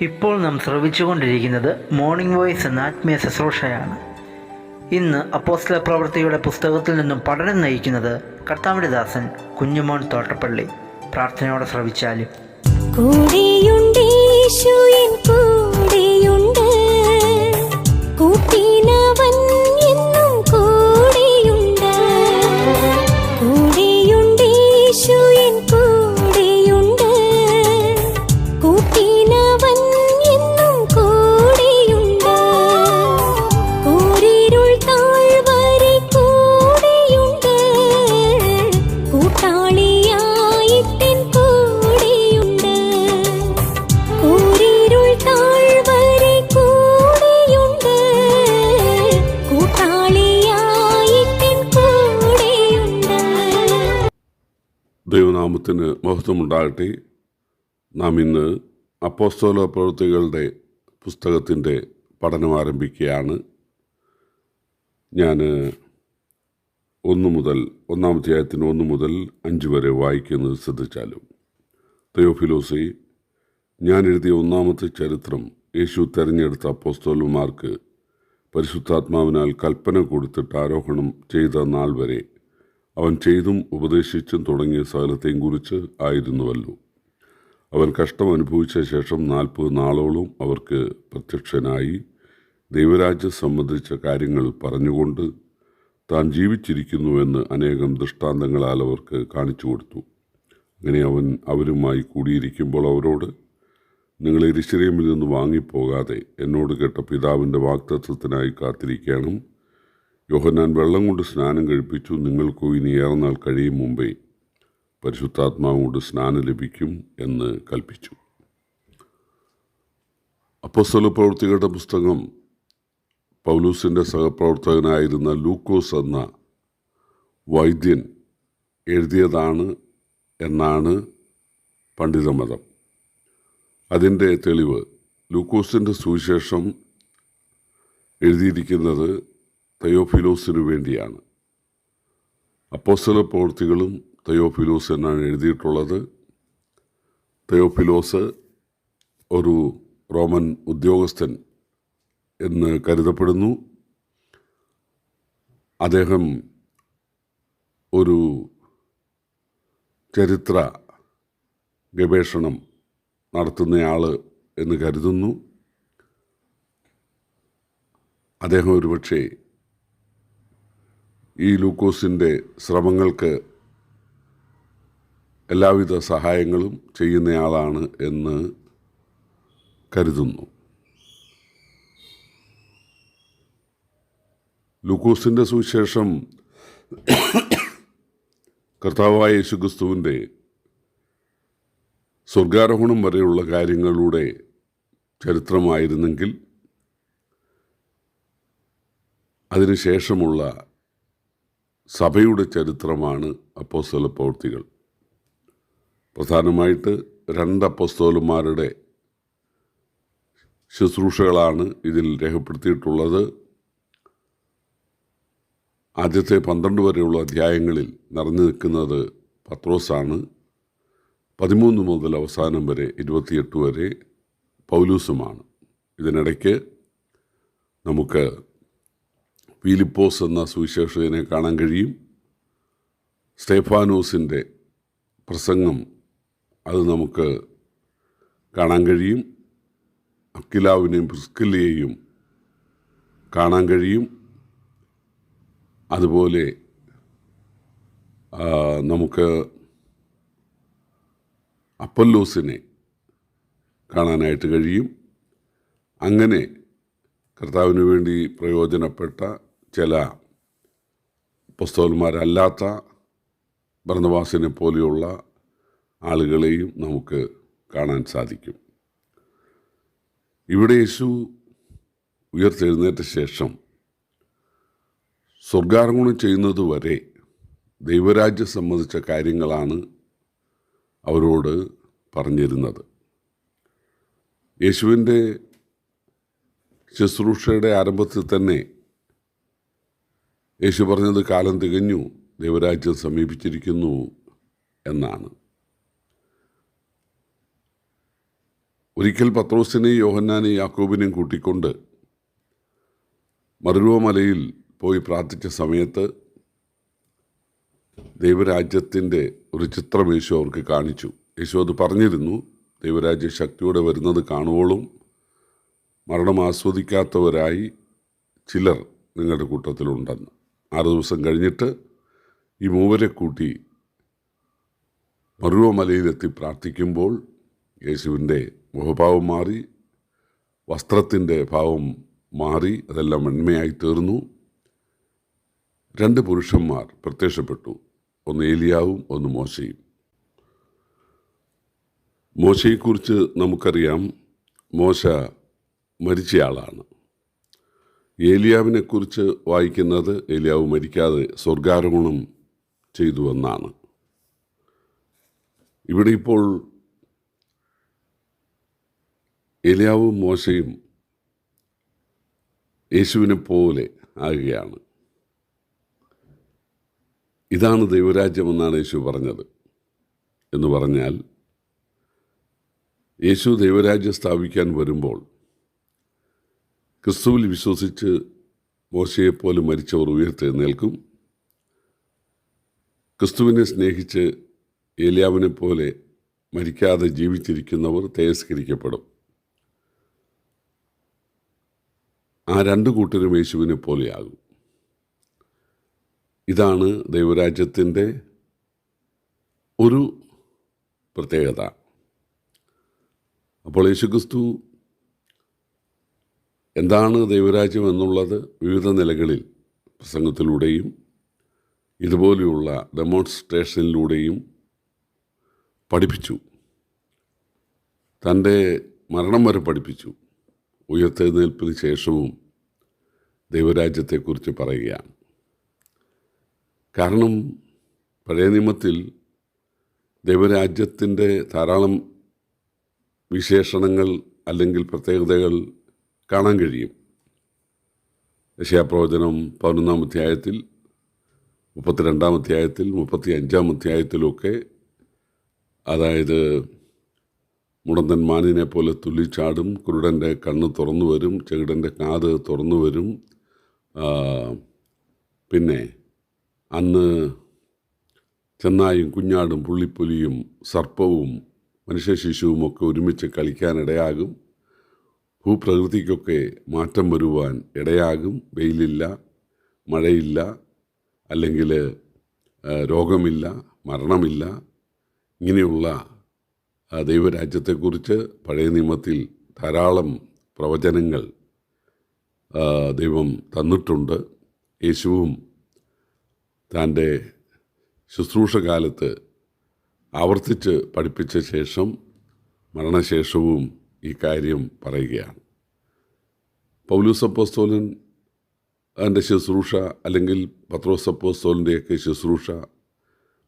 ഇപ്പോൾ നാം ശ്രവിച്ചുകൊണ്ടിരിക്കുന്നത് morning voice എന്ന ആത്മീയ ശുശ്രൂഷയാണ്. ഇന്ന് അപ്പോസ്തല പ്രവൃത്തിയുടെ പുസ്തകത്തിൽ നിന്നും പഠനം നയിക്കുന്നത് കർത്താവിന്റെ കുഞ്ഞുമോൻ തോട്ടപ്പള്ളി. പ്രാർത്ഥനയോടെ ശ്രവിച്ചാലും. കൂടിയുണ്ട് ദൈവനാമത്തിന് മഹത്വമുണ്ടാകട്ടെ. നാം ഇന്ന് അപ്പോസ്തോല പ്രവൃത്തികളുടെ പുസ്തകത്തിന്റെ പഠനം ആരംഭിക്കുകയാണ്. ഞാൻ ഒന്ന് മുതൽ ഒന്നാം അധ്യായത്തിന് ഒന്ന് മുതൽ അഞ്ച് വരെ വായിക്കുന്നത് ശ്രദ്ധിച്ചാലും. തയോഫിലോസി ഞാൻ എഴുതിയ ഒന്നാമത്തെ ചരിത്രം യേശു തെരഞ്ഞെടുത്ത അപ്പോസ്തോലന്മാർക്ക് പരിശുദ്ധാത്മാവിനാൽ കൽപ്പന കൊടുത്തിട്ട് ആരോഹണം ചെയ്ത നാൾ വരെ അവൻ ചെയ്തും ഉപദേശിച്ചും തുടങ്ങിയ സകലത്തെയും കുറിച്ച് ആയിരുന്നുവല്ലോ. അവൻ കഷ്ടം അനുഭവിച്ച ശേഷം നാൽപ്പത് നാളോളം അവർക്ക് പ്രത്യക്ഷനായി ദൈവരാജ്യം സംബന്ധിച്ച കാര്യങ്ങൾ പറഞ്ഞുകൊണ്ട് താൻ ജീവിച്ചിരിക്കുന്നുവെന്ന് അനേകം ദൃഷ്ടാന്തങ്ങളാൽ അവർക്ക് കാണിച്ചു കൊടുത്തു. അങ്ങനെ അവൻ അവരുമായി കൂടിയിരിക്കുമ്പോൾ അവരോട് നിങ്ങൾ എരിശിരമിൽ നിന്ന് വാങ്ങിപ്പോകാതെ എന്നോട് കേട്ട പിതാവിന്റെ വാക്തത്വത്തിനായി കാത്തിരിക്കണം യോഹന്നാൻ വെള്ളം കൊണ്ട് സ്നാനം കഴിപ്പിച്ചു. നിങ്ങൾക്കോ ഇനി ഏറെ നാൾ കഴിയും മുമ്പേ പരിശുദ്ധാത്മാവ് കൊണ്ട് സ്നാനം ലഭിക്കും എന്ന് കൽപ്പിച്ചു. അപ്പസ്തല പ്രവൃത്തികളുടെ പുസ്തകം പൗലൂസിന്റെ സഹപ്രവർത്തകനായിരുന്ന ലൂക്കോസ് എന്ന വൈദ്യൻ എഴുതിയതാണ് എന്നാണ് പണ്ഡിതമതം അതിന്റെ തെളിവ് ലൂക്കോസിന്റെ സുവിശേഷം എഴുതിയിരിക്കുന്നത് തയോഫിലോസിനു വേണ്ടിയാണ്. അപ്പോസ്തല പ്രവൃത്തികളും തയോഫിലോസ് എന്നാണ് എഴുതിയിട്ടുള്ളത്. തയോഫിലോസ് ഒരു റോമൻ ഉദ്യോഗസ്ഥൻ എന്ന് കരുതപ്പെടുന്നു. അദ്ദേഹം ഒരു ചരിത്ര ഗവേഷണം നടത്തുന്നയാൾ എന്ന് കരുതുന്നു. അദ്ദേഹം ഒരുപക്ഷെ ഈ ലൂക്കോസിന്റെ ശ്രമങ്ങൾക്ക് എല്ലാവിധ സഹായങ്ങളും ചെയ്യുന്നയാളാണ് എന്ന് കരുതുന്നു. ലൂക്കോസിന്റെ സുവിശേഷം കർത്താവായ യേശുക്രിസ്തുവിന്റെ സ്വർഗാരോഹണം വരെയുള്ള കാര്യങ്ങളുടെ ചരിത്രമായിരുന്നെങ്കിൽ അതിനുശേഷമുള്ള സഭയുടെ ചരിത്രമാണ് അപ്പോസ്തല പ്രവൃത്തികൾ. പ്രധാനമായിട്ട് രണ്ട് അപ്പോസ്തോലന്മാരുടെ ശുശ്രൂഷകളാണ് ഇതിൽ രേഖപ്പെടുത്തിയിട്ടുള്ളത്. ആദ്യത്തെ പന്ത്രണ്ട് വരെയുള്ള അധ്യായങ്ങളിൽ നിറഞ്ഞു നിൽക്കുന്നത് പത്രോസാണ്. പതിമൂന്ന് മുതൽ അവസാനം വരെ ഇരുപത്തിയെട്ട് വരെ പൗലൂസുമാണ്. ഇതിനിടയ്ക്ക് നമുക്ക് ഫിലിപ്പോസ് എന്ന സുവിശേഷകനെ കാണാൻ കഴിയും. സ്റ്റേഫാനോസിന്റെ പ്രസംഗം അത് നമുക്ക് കാണാൻ കഴിയും. അക്കിലാവിനെയും പ്രിസ്കില്ലയെയും കാണാൻ കഴിയും. അതുപോലെ നമുക്ക് അപ്പല്ലോസിനെ കാണാനായിട്ട് കഴിയും. അങ്ങനെ കർത്താവിന് വേണ്ടി പ്രയോജനപ്പെട്ട ചില പുസ്തകന്മാരല്ലാത്ത ഭരണവാസിനെ പോലെയുള്ള ആളുകളെയും നമുക്ക് കാണാൻ സാധിക്കും. ഇവിടെ യേശു ഉയർത്തെഴുന്നേറ്റ ശേഷം സ്വർഗാരോഹണം ചെയ്യുന്നത് വരെ ദൈവരാജ്യം സംബന്ധിച്ച കാര്യങ്ങളാണ് അവരോട് പറഞ്ഞിരുന്നത്. യേശുവിന്റെ ശുശ്രൂഷയുടെ ആരംഭത്തിൽ തന്നെ യേശു പറഞ്ഞത് കാലം തികഞ്ഞു ദൈവരാജ്യം സമീപിച്ചിരിക്കുന്നു എന്നാണ്. ഒരിക്കൽ പത്രോസിനെയും യോഹന്നാനെയും യാക്കോബിനെയും കൂട്ടിക്കൊണ്ട് മറുരൂപ മലയിൽ പോയി പ്രാർത്ഥിച്ച സമയത്ത് ദൈവരാജ്യത്തിന്റെ ഒരു ചിത്രം യേശു അവർക്ക് കാണിച്ചു. യേശു അത് പറഞ്ഞിരുന്നു ദൈവരാജ്യ ശക്തിയോടെ വരുന്നത് കാണുവോളും മരണം ആസ്വദിക്കാത്തവരായി ചിലർ നിങ്ങളുടെ കൂട്ടത്തിലുണ്ടെന്ന്. ആറ് ദിവസം കഴിഞ്ഞിട്ട് ഈ മൂവരെ കൂട്ടി മറുവ മലയിലെത്തി പ്രാർത്ഥിക്കുമ്പോൾ യേശുവിന്റെ മുഖഭാവം മാറി വസ്ത്രത്തിന്റെ ഭാവം മാറി അതെല്ലാം വെണ്മയായി തീർന്നു. രണ്ട് പുരുഷന്മാർ പ്രത്യക്ഷപ്പെട്ടു ഒന്ന് ഏലിയാവും ഒന്ന് മോശയും. മോശയെക്കുറിച്ച് നമുക്കറിയാം മോശ മരിച്ചയാളാണ്. ഏലിയാവിനെക്കുറിച്ച് വായിക്കുന്നത് ഏലിയാവ് മരിക്കാതെ സ്വർഗാരോഹണം ചെയ്തു എന്നാണ്. ഇവിടെ ഇപ്പോൾ ഏലിയാവും മോശയും യേശുവിനെ പോലെ ആകുകയാണ്. ഇതാണ് ദൈവരാജ്യമെന്നാണ് യേശു പറഞ്ഞത് എന്ന് പറഞ്ഞാൽ യേശു ദൈവരാജ്യം സ്ഥാപിക്കാൻ വരുമ്പോൾ ക്രിസ്തുവിൽ വിശ്വസിച്ച് മോശയെപ്പോലെ മരിച്ചവർ ഉയർത്തെഴുന്നേൽക്കും. ക്രിസ്തുവിനെ സ്നേഹിച്ച് ഏലിയാവിനെ പോലെ മരിക്കാതെ ജീവിച്ചിരിക്കുന്നവർ തേജസ്കരിക്കപ്പെടും ആ രണ്ട് കൂട്ടരും യേശുവിനെ പോലെയാകും ഇതാണ് ദൈവരാജ്യത്തിന്റെ ഒരു പ്രത്യേകത. അപ്പോൾ യേശുക്രിസ്തു എന്താണ് ദൈവരാജ്യം എന്നുള്ളത് വിവിധ നിലകളിൽ പ്രസംഗത്തിലൂടെയും ഇതുപോലെയുള്ള ഡെമോൺസ്ട്രേഷനിലൂടെയും പഠിപ്പിച്ചു. തന്റെ മരണം വരെ പഠിപ്പിച്ചു. ഉയർത്തെഴുന്നേൽപ്പിന് ശേഷവും ദൈവരാജ്യത്തെക്കുറിച്ച് പറയുകയാണ്. കാരണം പഴയ നിയമത്തിൽ ദൈവരാജ്യത്തിന്റെ ധാരാളം വിശേഷണങ്ങൾ അല്ലെങ്കിൽ പ്രത്യേകതകൾ കാണാൻ കഴിയും. യശയാപ്രവചനം പതിനൊന്നാം അധ്യായത്തിൽ മുപ്പത്തിരണ്ടാം അധ്യായത്തിൽ മുപ്പത്തി അഞ്ചാം അധ്യായത്തിലൊക്കെ അതായത് മുടന്തൻ മാനിനെ പോലെ തുള്ളിച്ചാടും കുരുടന്റെ കണ്ണ് തുറന്നു വരും ചെകിടന്റെ കാത് തുറന്നു വരും. പിന്നെ അന്ന് ചെന്നായും കുഞ്ഞാടും പുള്ളിപ്പുലിയും സർപ്പവും മനുഷ്യ ശിശുവും ഒക്കെ ഒരുമിച്ച് കളിക്കാനിടയാകും ഭൂപ്രകൃതിക്കൊക്കെ മാറ്റം വരുവാൻ ഇടയാകും. വെയിലില്ല മഴയില്ല അല്ലെങ്കിൽ രോഗമില്ല മരണമില്ല. ഇങ്ങനെയുള്ള ദൈവരാജ്യത്തെക്കുറിച്ച് പഴയ നിയമത്തിൽ ധാരാളം പ്രവചനങ്ങൾ ദൈവം തന്നിട്ടുണ്ട്. യേശുവും തന്റെ ശുശ്രൂഷകാലത്ത് ആവർത്തിച്ച് പഠിപ്പിച്ച ശേഷം മരണശേഷവും ഈ കാര്യം പറയുകയാണ്. പൗലൂസ് അപ്പോസ്തോലൻ അതിന്റെ ശുശ്രൂഷ അല്ലെങ്കിൽ പത്രോസ് അപ്പോസ്തോലിന്റെയൊക്കെ ശുശ്രൂഷ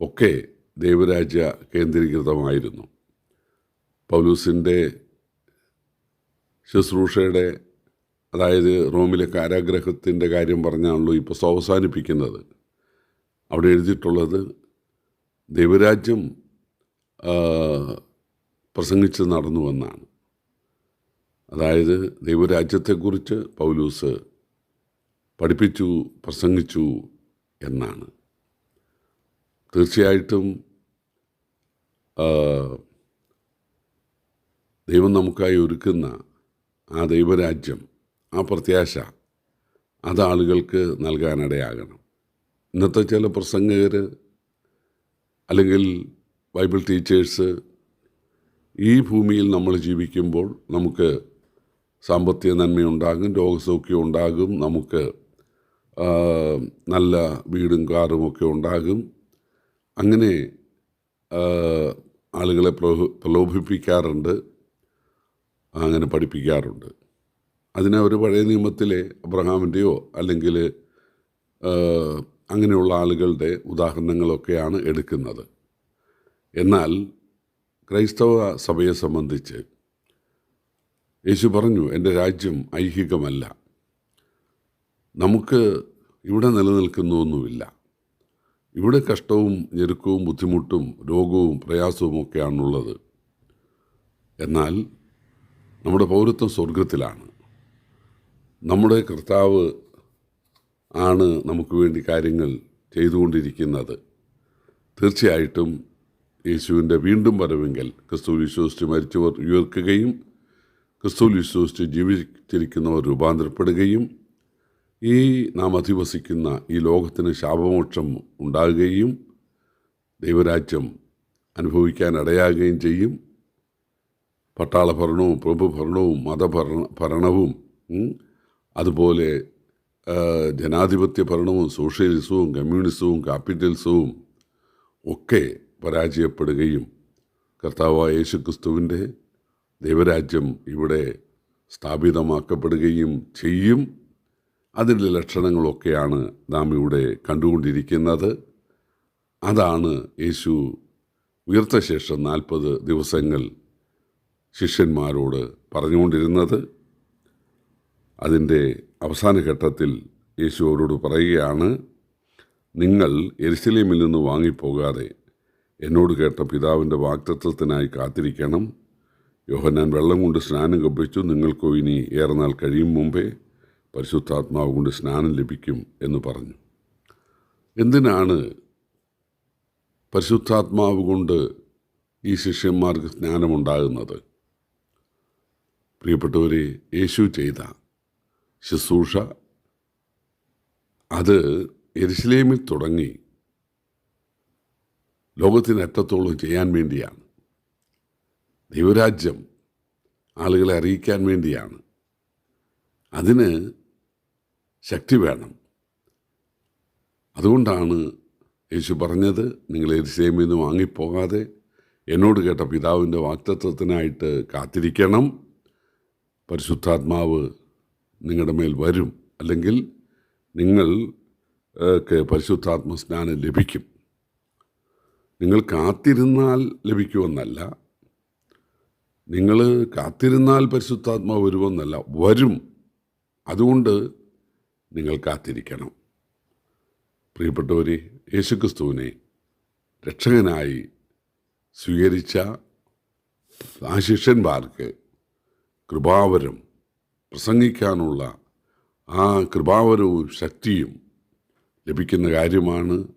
ഒക്കെ ദൈവരാജ്യ കേന്ദ്രീകൃതമായിരുന്നു. പൗലൂസിന്റെ ശുശ്രൂഷയുടെ അതായത് റോമിലെ കാരാഗ്രഹത്തിന്റെ കാര്യം പറഞ്ഞാണല്ലോ ഇപ്പോൾ അവസാനിപ്പിക്കുന്നത്. അവിടെ എഴുതിയിട്ടുള്ളത് ദൈവരാജ്യം പ്രസംഗിച്ച് നടന്നുവെന്നാണ്. അതായത് ദൈവരാജ്യത്തെക്കുറിച്ച് പൗലൂസ് പഠിപ്പിച്ചു പ്രസംഗിച്ചു എന്നാണ്. തീർച്ചയായിട്ടും ദൈവം നമുക്കായി ഒരുക്കുന്ന ആ ദൈവരാജ്യം ആ പ്രത്യാശ അത് ആളുകൾക്ക് നൽകാനിടയാകണം. ഇന്നത്തെ ചില പ്രസംഗകർ അല്ലെങ്കിൽ ബൈബിൾ ടീച്ചേഴ്സ് ഈ ഭൂമിയിൽ നമ്മൾ ജീവിക്കുമ്പോൾ നമുക്ക് സാമ്പത്തിക നന്മയുണ്ടാകും രോഗസൗഖ്യം ഉണ്ടാകും നമുക്ക് നല്ല വീടും കാറും ഒക്കെ ഉണ്ടാകും. അങ്ങനെ ആളുകളെ പ്രലോ- പ്രലോഭിപ്പിക്കാറുണ്ട് അങ്ങനെ പഠിപ്പിക്കാറുണ്ട്. അതിനെ ഒരു പഴയ നിയമത്തിലെ അബ്രഹാമിന്റെയോ അല്ലെങ്കിൽ അങ്ങനെയുള്ള ആളുകളുടെ ഉദാഹരണങ്ങളൊക്കെയാണ് എടുക്കുന്നത്. എന്നാൽ ക്രൈസ്തവ സഭയെ സംബന്ധിച്ച് യേശു പറഞ്ഞു എന്റെ രാജ്യം ഐഹികമല്ല. നമുക്ക് ഇവിടെ നിലനിൽക്കുന്നൊന്നുമില്ല. ഇവിടെ കഷ്ടവും ഞെരുക്കവും ബുദ്ധിമുട്ടും രോഗവും പ്രയാസവും ഒക്കെയാണുള്ളത്. എന്നാൽ നമ്മുടെ പൗരത്വം സ്വർഗത്തിലാണ് നമ്മുടെ കർത്താവ് ആണ് നമുക്ക് വേണ്ടി കാര്യങ്ങൾ ചെയ്തുകൊണ്ടിരിക്കുന്നത്. തീർച്ചയായിട്ടും യേശുവിന്റെ വീണ്ടും വരവെങ്കിൽ ക്രിസ്തു വിശ്വസിച്ച് മരിച്ചവർ ഉയർക്കുകയും ക്രിസ്തു വിശ്വസിച്ച് ജീവിച്ചിരിക്കുന്നവർ രൂപാന്തരപ്പെടുകയും ഈ നാം അധിവസിക്കുന്ന ഈ ലോകത്തിന് ശാപമോക്ഷം ഉണ്ടാകുകയും ദൈവരാജ്യം അനുഭവിക്കാൻ ഇടയാകുകയും ചെയ്യും. പട്ടാള ഭരണവും പ്രഭുഭരണവും മതഭരണ ഭരണവും അതുപോലെ ജനാധിപത്യ ഭരണവും സോഷ്യലിസവും കമ്മ്യൂണിസവും ക്യാപിറ്റലിസവും ഒക്കെ പരാജയപ്പെടുകയും കർത്താവായ യേശുക്രിസ്തുവിന്റെ ദൈവരാജ്യം ഇവിടെ സ്ഥാപിതമാക്കപ്പെടുകയും ചെയ്യും. അതിന്റെ ലക്ഷണങ്ങളൊക്കെയാണ് നാം ഇവിടെ കണ്ടുകൊണ്ടിരിക്കുന്നത്. അതാണ് യേശു ഉയർത്ത ശേഷം നാൽപ്പത് ദിവസങ്ങൾ ശിഷ്യന്മാരോട് പറഞ്ഞുകൊണ്ടിരുന്നത്. അതിന്റെ അവസാന ഘട്ടത്തിൽ യേശു അവരോട് പറയുകയാണ് നിങ്ങൾ എരിശിലേമിൽ നിന്ന് വാങ്ങിപ്പോകാതെ എന്നോട് കേട്ട പിതാവിന്റെ വാക്തത്വത്തിനായി കാത്തിരിക്കണം. യോഹന്നാൻ വെള്ളം കൊണ്ട് സ്നാനം കപ്പിച്ചു നിങ്ങൾക്കോ ഇനി ഏറെ നാൾ കഴിയും മുമ്പേ പരിശുദ്ധാത്മാവ് കൊണ്ട് സ്നാനം ലഭിക്കും എന്ന് പറഞ്ഞു. എന്തിനാണ് പരിശുദ്ധാത്മാവ് കൊണ്ട് ഈ ശിഷ്യന്മാർക്ക് സ്നാനമുണ്ടാകുന്നത്? പ്രിയപ്പെട്ടവരെ യേശു ചെയ്ത ശുശ്രൂഷ അത് എരുസലേമിൽ തുടങ്ങി. ലോകത്തിനറ്റത്തോളം ചെയ്യാൻ വേണ്ടിയാണ്. ദൈവരാജ്യം ആളുകളെ അറിയിക്കാൻ വേണ്ടിയാണ്. അതിന് ശക്തി വേണം. അതുകൊണ്ടാണ് യേശു പറഞ്ഞത് നിങ്ങൾ എരിശേമിൽ നിന്ന് വാങ്ങിപ്പോകാതെ എന്നോട് കേട്ട പിതാവിന്റെ വാക്തത്വത്തിനായിട്ട് കാത്തിരിക്കണം. പരിശുദ്ധാത്മാവ് നിങ്ങളുടെ മേൽ വരും. അല്ലെങ്കിൽ നിങ്ങൾ പരിശുദ്ധാത്മ സ്നാനം ലഭിക്കും. നിങ്ങൾ കാത്തിരുന്നാൽ ലഭിക്കുമെന്നല്ല നിങ്ങൾ കാത്തിരുന്നാൽ പരിശുദ്ധാത്മാവ് വരുമെന്നല്ല വരും. അതുകൊണ്ട് നിങ്ങൾ കാത്തിരിക്കണം. പ്രിയപ്പെട്ടവരെ യേശുക്രിസ്തുവിനെ രക്ഷകനായി സ്വീകരിച്ച ആ ശിഷ്യന്മാർക്ക് കൃപാവരം പ്രസംഗിക്കാനുള്ള ആ കൃപാവരവും ശക്തിയും ലഭിക്കുന്ന കാര്യമാണ്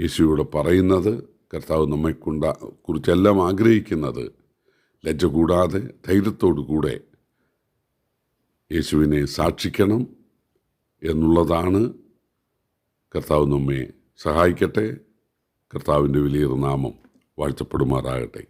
യേശുവിടെ പറയുന്നത്. കർത്താവ് നമ്മെ കൊണ്ട കുറിച്ചെല്ലാം ആഗ്രഹിക്കുന്നത്. ലജ്ജ കൂടാതെ ധൈര്യത്തോടു കൂടെ യേശുവിനെ സാക്ഷിക്കണം എന്നുള്ളതാണ് കർത്താവ് നമ്മെ സഹായിക്കട്ടെ. കർത്താവിന്റെ വലിയൊരു നാമം വാഴ്ത്തപ്പെടുമാറാകട്ടെ.